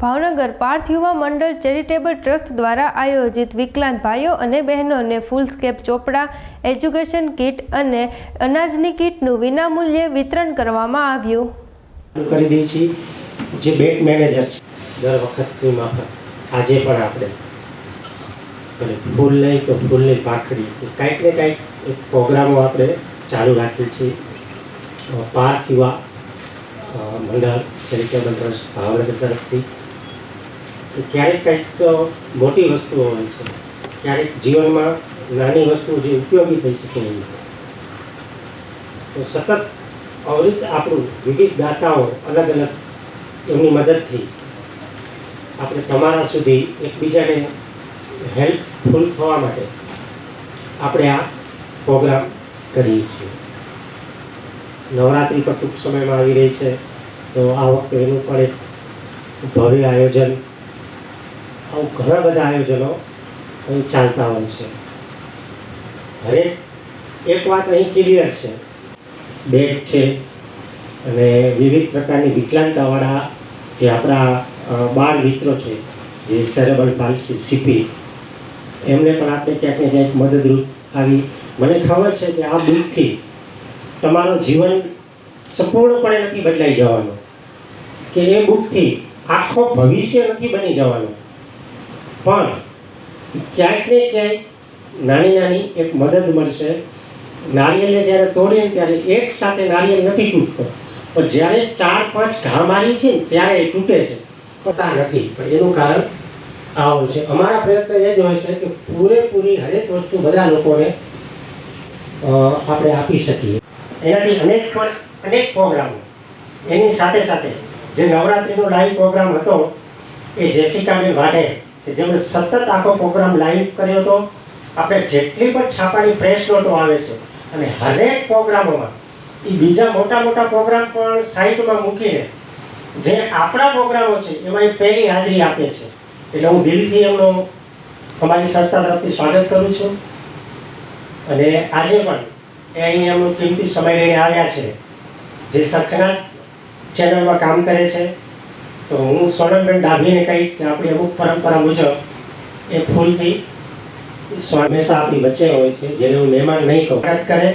ભાવનગર પાર્થ યુવા મંડળ charitable trust દ્વારા આયોજિત વિકલાંગ ભાઈઓ અને બહેનોને ફૂલસ્કેપ ચોપડા એજ્યુકેશન કીટ અને અનાજની કીટનું વિનામૂલ્યે વિતરણ કરવામાં આવ્યું. કરી દઈએ છીએ. જે બેંક મેનેજર છે દર વખતની માફક. આજે પણ આપણે ફૂલ નહીં તો ફૂલની પાખડી કાંઈક ને કાંઈક એક પ્રોગ્રામો આપણે ચાલુ રાખીએ છીએ. અ, પાર્ક યુવા મંડળ ચેરિટેબલ ટ્રસ્ટ ભાવનગર તરફથી. ક્યારેક કંઈક મોટી વસ્તુઓ હોય છે. ક્યારેક જીવનમાં નાની વસ્તુ જે ઉપયોગી થઈ શકે એવી તો સતત અવરિત આપણું વિવિધ દાતાઓ અલગ અલગ એમની મદદથી આપણે તમારા સુધી એકબીજાને હેલ્પફુલ થવા માટે આપણે આ પ્રોગ્રામ કરીએ છીએ. નવરાત્રિ પણ ટૂંક સમયમાં આવી રહી છે. તો આ વખતે એનું પણ એક ભવ્ય આયોજન આવું ઘણા બધા આયોજનો અહીં ચાલતા હોય છે. હરેક એક વાત અહીં ક્લિયર છે. બેગ છે અને વિવિધ પ્રકારની વિકલાંગતાવાળા જે આપણા બાળ મિત્રો છે, જે સેરેબલ પાલસી સીપી એમને પણ આપણે ક્યાંક ને ક્યાંક મદદરૂપ આવી. મને ખબર છે કે આ બુકથી તમારું જીવન સંપૂર્ણપણે નથી બદલાઈ જવાનું, કે એ બુકથી આખો ભવિષ્ય નથી બની જવાનું. પણ ક્યાંક ને ક્યાંય નાની નાની એક મદદ મળશે. નારિયેળને જ્યારે તોડીએ ત્યારે એક સાથે નારિયેળ નથી તૂટતો. પણ જ્યારે ચાર પાંચ ઘા મારી છે ત્યારે એ તૂટે છે. પતા નથી. પણ એનું કારણ આવું છે. અમારા પ્રયત્ન એ જ હોય છે કે પૂરેપૂરી હરેક વસ્તુ બધા લોકોને આપણે આપી શકીએ. એનાથી અનેક પણ અનેક પ્રોગ્રામો એની સાથે સાથે જે નવરાત્રિનો લાઈવ પ્રોગ્રામ હતો, એ જેસિકાબેન વાઢે કે જેમણે સતત આખો પ્રોગ્રામ લાઈવ કર્યો હતો આપણે જેટલી પણ છાપાની પ્રેસ નોટો આવે છે અને હરેક પ્રોગ્રામોમાં એ બીજા મોટા મોટા પ્રોગ્રામ પણ સાઇટમાં મૂકીને જે આપણા પ્રોગ્રામો છે એમાં એ પહેલી હાજરી આપે છે. એટલે હું દિલથી એમનો અમારી સંસ્થા તરફથી સ્વાગત કરું છું. અને આજે પણ એ અહીં એમનો કિંમતી સમય લઈને આવ્યા છે. જે સખનાથ ચેનલમાં કામ કરે છે. તો હું સોનલબેન ડાભીને કહીશ કે આપણી અમુક પરંપરા મુજબ એ ફૂલથી હંમેશા આપણી વચ્ચે હોય છે જેને હું મહેમાન નહીં કહું. વાત કરે.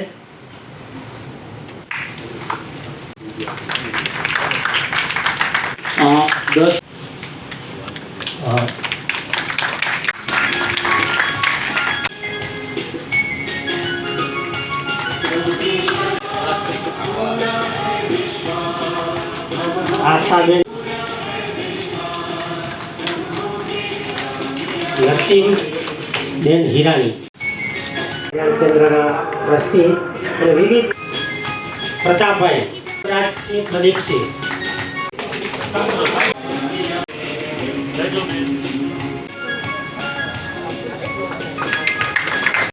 દસ. આશાબેન નસીમ બેન હીરાણી. કેન્દ્રના ટ્રસ્ટી અને વિવિધ પ્રતાપભાઈ રાજસિંહ પ્રદીપસિંહ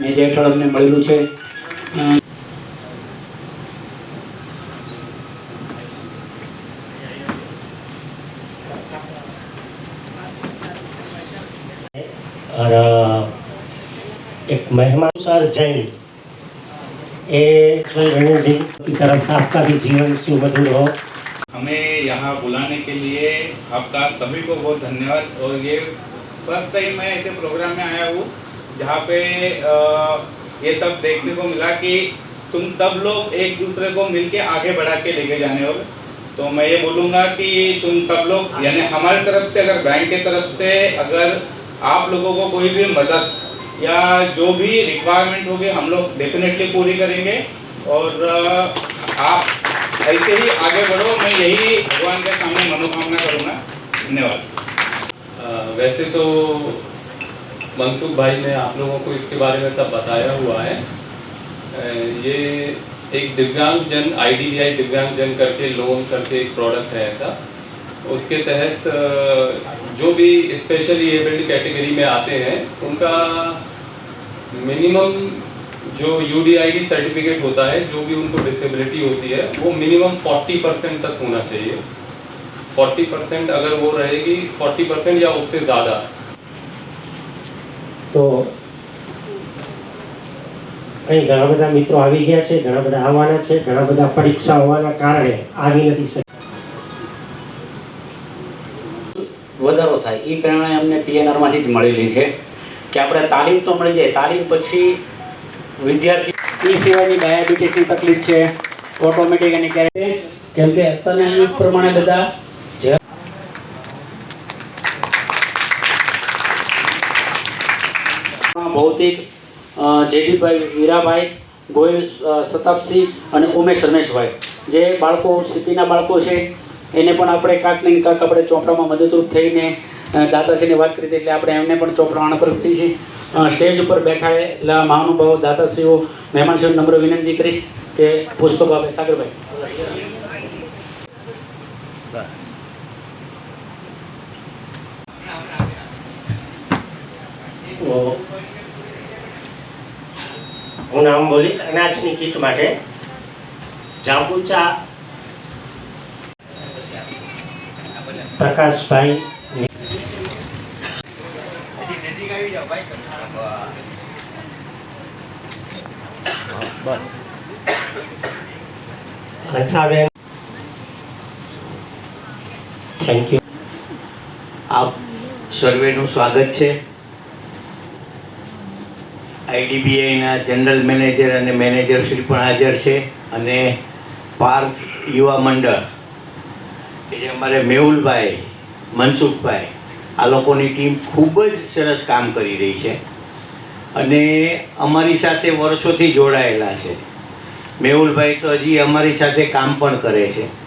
જે હેઠળ અમને મળેલું છે सर जैन ए रणवीर तरफ़ आपका भी जीवन सुमधुर हो। हमें यहाँ बुलाने के लिए आपका सभी को बहुत धन्यवाद। और ये फ़र्स्ट टाइम मैं ऐसे प्रोग्राम में आया हूँ, जहाँ पे ये सब देखने को मिला कि तुम सब लोग एक दूसरे को मिलके आगे बढ़ा के लेके जाने हो तो मैं ये बोलूँगा कि तुम सब लोग, यानी हमारे तरफ़ से, अगर बैंक के तरफ़ से अगर आप लोगों को कोई भी मदद या जो भी रिक्वायरमेंट होगी, हम लोग डेफिनेटली पूरी करेंगे। और आप ऐसे ही आगे बढ़ो, मैं यही भगवान के सामने मनोकामना करूँगा। धन्यवाद। वैसे तो मनसुख भाई ने आप लोगों को इसके बारे में सब बताया हुआ है। ये एक दिव्यांग जन आई डी आई दिव्यांग जन करके लोन करके एक प्रोडक्ट है ऐसा। उसके तहत जो भी स्पेशली एबल्ड कैटेगरी में आते हैं, उनका मिनिमम जो यू सर्टिफिकेट होता है जो भी उनको डिसेबिलिटी होती है वो मिनिमम 40 परसेंट तक होना चाहिए 40 परसेंट अगर वो रहेगी 40 परसेंट या उससे ज़्यादा તો અહીં ઘણા બધા મિત્રો આવી ગયા છે ઘણા બધા આવવાના છે ઘણા બધા પરીક્ષા હોવાના કારણે આવી નથી શકતા વધારો થાય એ પ્રેરણા અમને પીએનઆરમાંથી જ મળેલી છે કે આપણે તાલીમ તો મળી જાય. તાલીમ પછી વિદ્યાર્થી એ સિવાયની ડાયાબિટીસની તકલીફ છે ઓટોમેટિક એની ક્યારે કેમ કે અત્યારના પ્રમાણે બધા ભૌતિક જયદીપભાઈ વીરાભાઈ ગોયલ સતાપસિંહ અને ઉમેશ રમેશભાઈ. જે બાળકો સીપીના બાળકો છે એને પણ આપણે કાંક ને કાંક આપણે ચોપડામાં મદદરૂપ થઈને અ, દાતાશ્રીની વાત કરી એટલે આપણે એમને પણ ચોપડા પર છે. સ્ટેજ ઉપર બેઠાયેલા મહાનુભાવો દાદાશ્રીઓ મહેમાનશ્રીઓ નમ્ર વિનંતી કરીશ કે પુસ્તકો આપે. સાગરભાઈ. હું નામ બોલીશ અનાજની કીટ માટે. જાંબુચા. પ્રકાશભાઈ હંસાબેન થેન્ક યુ આપ સર્વેનું સ્વાગત છે. આઈડીબીઆઈના જનરલ મેનેજર અને મેનેજર શ્રી પણ હાજર છે અને પાર્થ યુવા મંડળ, કે જે અમારે મેહુલભાઈ, મનસુખભાઈ, આ લોકોની ટીમ ખૂબ જ સરસ કામ કરી રહી છે. અને અમારી સાથે વર્ષોથી જોડાયેલા છે. મેહુલભાઈ તો હજી અમારી સાથે કામ પણ કરે છે.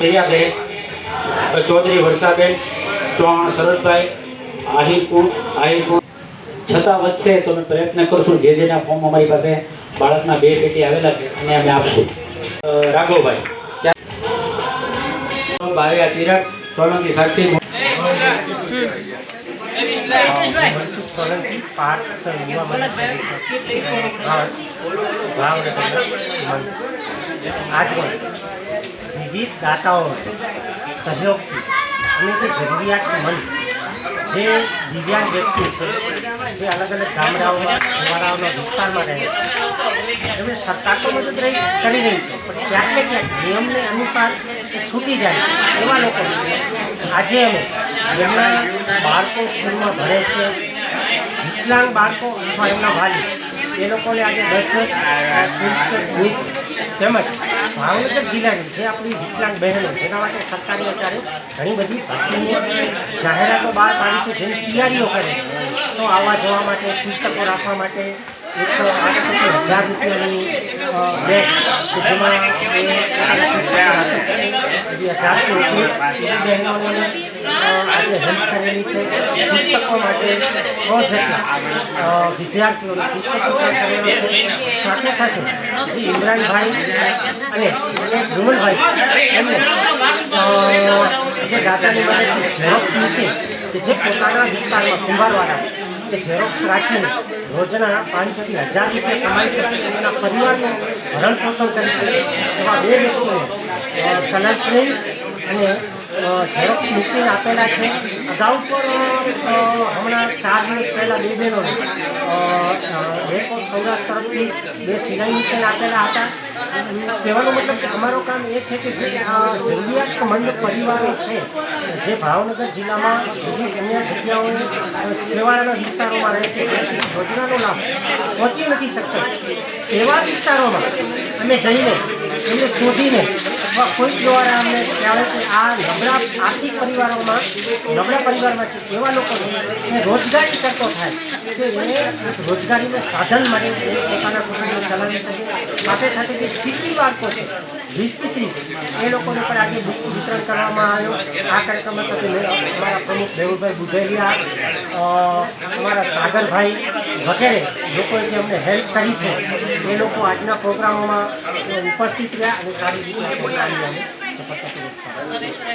જયાબેન ચૌધરી વર્ષાબેન, ચૌહાણ શરદભાઈ આહિરકુંડ આહિરકુંડ છતાં વધશે તો અમે પ્રયત્ન કરશું જે જેના ફોર્મ અમારી પાસે બાળકના બે પેટી આવેલા છે અને અમે આપશું. રાઘવભાઈ બાવ્યા તિરક સોલંકી સાક્ષી ભાવનગર આજરોજ વિવિધ દાતાઓ સહયોગથી અને જે જરૂરિયાતમંદ જે દિવ્યાંગ વ્યક્તિ છે, જે અલગ અલગ ગામડાઓમાં, છેવાડાઓના વિસ્તારમાં રહે છે, એમને સરકાર તો મદદ રહી, કરી રહી છે, પણ ક્યાંક ને ક્યાંક નિયમને અનુસાર છૂટી જાય એવા લોકો આજે અમે જેમના બાળકો સ્કૂલમાં ભણે છે, વિકલાંગ બાળકો અથવા એમના વાલી, એ લોકોને આજે દસ દસ ગ્રુપ તેમજ ભાવનગર જિલ્લાની જે આપણી વિકલાંગ બહેનો જેના માટે સરકારે અત્યારે ઘણી બધી જાહેરાતો બહાર પાડી છે, જેની તૈયારીઓ કરે છે. તો આવવા જવા માટે, પુસ્તકો રાખવા માટે એક આઠસો કે હજાર રૂપિયાની બેગ કે જેમાં પુસ્તકો રાખી શકે એવી અઢારથી ઓગણીસ આજે હેલ્પ કરેલી છે. પુસ્તકો માટે સો જેટલા વિદ્યાર્થીઓને પુસ્તકો કરેલો છે. સાથે સાથે જે ઇમરાનભાઈ અને વિમલભાઈ એમને જે દાતાની મદદથી ઝેરોક્સ મશીન કે જે પોતાના વિસ્તારમાં કુંભારવાળા કે ઝેરોક્સ રાખીને રોજના પાંચસોથી હજાર રૂપિયા કમાઈ શકે એમના પરિવારનું ભરણ પોષણ કરી શકે એવા બે વ્યક્તિને કલર પ્રિન્ટ અને ઝેરોક્સ મશીન આપેલા છે. અગાઉ પણ હમણાં ચાર દિવસ પહેલાં બે બહેનોને બેંક ઓફ સૌરાષ્ટ્ર તરફથી બે સિલાઈ મશીન આપેલા હતા. કહેવાનો મતલબ કે અમારું કામ એ છે કે જે જરૂરિયાતમંદ પરિવારો છે જે ભાવનગર જિલ્લામાં વિવિધ અન્ય જગ્યાઓ અ, વિસ્તારોમાં રહે છે જ્યાં સુધી લાભ પહોંચી નથી શકતો. એવા વિસ્તારોમાં અમે જઈને એમને શોધીને અથવા કોઈ દ્વારા અમને ત્યારે કે આ નબળા આર્થિક પરિવારોમાં, નબળા પરિવારમાં છે, એવા લોકોને એ રોજગારી કરતો થાય કે એને રોજગારીનું સાધન મળે એ પોતાના કુટુંબને ચલાવી શકે. સાથે સાથે જે સિટી બાળકો છે, વીસથી ત્રીસ, એ લોકોને પણ આજે વિતરણ કરવામાં આવ્યું. આ કાર્યક્રમ સાથે અમારા પ્રમુખ દેવુભાઈ બુધેરિયા અમારા સાગરભાઈ વગેરે લોકોએ જે અમને હેલ્પ કરી છે, એ લોકો આજના પ્રોગ્રામોમાં ઉપસ્થિત રહ્યા અને સારી રીતે આ પ્રોગ્રામને અમે સફળતાપૂર્વક પાર પાડ્યો.